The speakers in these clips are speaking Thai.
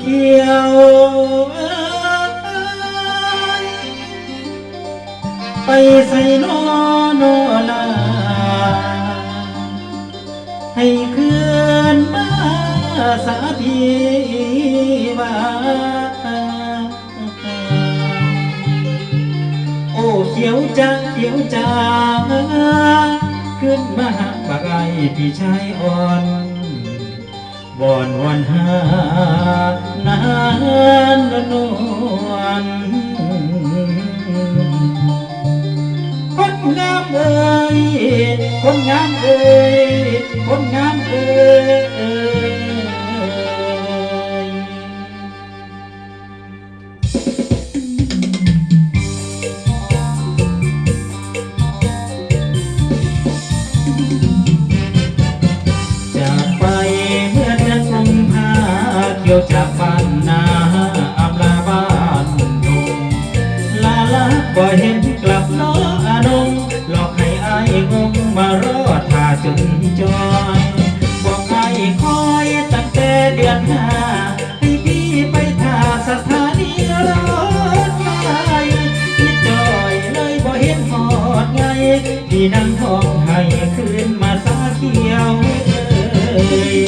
เขียวไปใส่นอนอลาให้คืนมาสาทีวาโอ้เขียวจ้าเขียวจ้าขึ้นมาหาบักไอพี่ชายอ่อน บอนวันหานานนวลคนงามเอ้ยคนงามเอ้ยคนงามเอ้ย มารอท่าจนจอยบอกไอ้คอยตั้งแต่เดือนห้าให้พี่ไปท่าสถานีรถไฟคิดจอยเลยบ่เห็นหอดไงพี่นั่งท้องให้คืนมาสาเขียวเอ้ย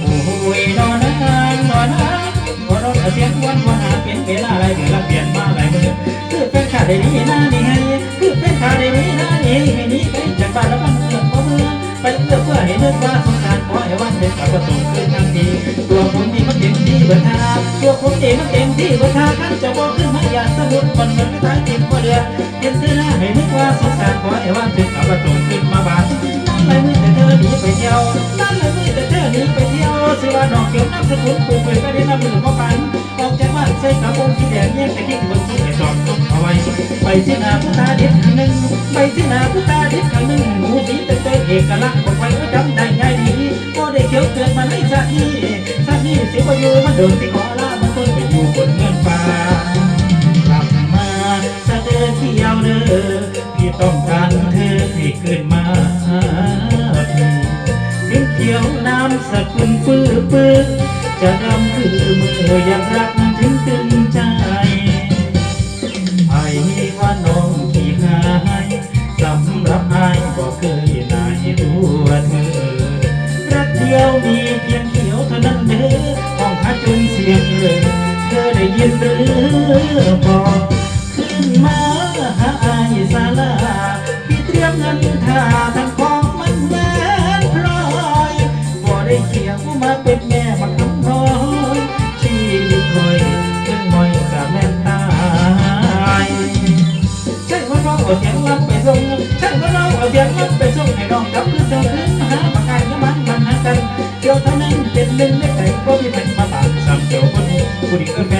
โอ้ยนอนนานนอนนานบ่รถเสียงวันวันหาเปลี่ยนเวลาอะไรเดือนละเปลี่ยนมาหลายมือคือเป็นขาได้ดีนานี่ ไปเพื่อให้เลิกว่าสงสารขอให้วันเด็กกลับมาส่งคืนทันทีตัวผมนี่มันเต็มที่บิดทาตัวผมนี่มันเต็มที่บิดทาขันจะบอกขึ้นมาอยาสมุดมันเหมือนท้ายติดบ่เดือดเห็นเสื้อหน้าให้นึกว่าสงสารขอให้วันเด็กกลับมาส่งคืนมาบาดนั่นเลยมือแต่เธอหนีไปเที่ยวนั่นเลยมือแต่เธอหนีไปเที่ยวสิว่าดอกเขียวน้ำสกุลปลูกไปก็ได้น้ำมือมาปันออกจากบ้านใส่กระโปรงสีแดงแยกแต่คิดบนสุด ไปสิหน้าผู้ตาเด็ดครั้งหนึ่งไปสิหน้าผู้ตาเด็ดครั้งหนึ่งหมูสีแต่เตยเอกลักษณ์บอกไว้ว่าจำได้ง่ายดีก็ได้เขียวเกิดมาในชาตินี้ชาตินี้เสียประโยชน์มันเดินที่ขอลามันต้นไปอยู่บนเงินฟ้ากลับมาสะเดินเที่ยวเด้อพี่ต้องการเธอให้ขึ้นมาถึงเขียวน้ำสกุลปื้อปื้อจะดำคือมือยังรักถึงตึงใจ ห้องพัดจนเสียงเลยเธอได้ยินหรือบอกขึ้นมาหาไอ้ศาลาพี่เตรียมเงินท่าทั้งของมันแม่นพลอยบ่ได้เขียวมาเป็นแม่มาคำน้อยชีวิตคอยเป็นมอยกับแม่ตายใช่ว่าเราเอาเสียงลับไปส่งใช่ว่าเราเอาเสียงลับไปส่งให้น้องกับคืนเธอคืนมาหาปากกายน้ำมันมันหากันเกี่ยวเท่านั้นเป็นหนึ่งในใจก็มีแผ่ น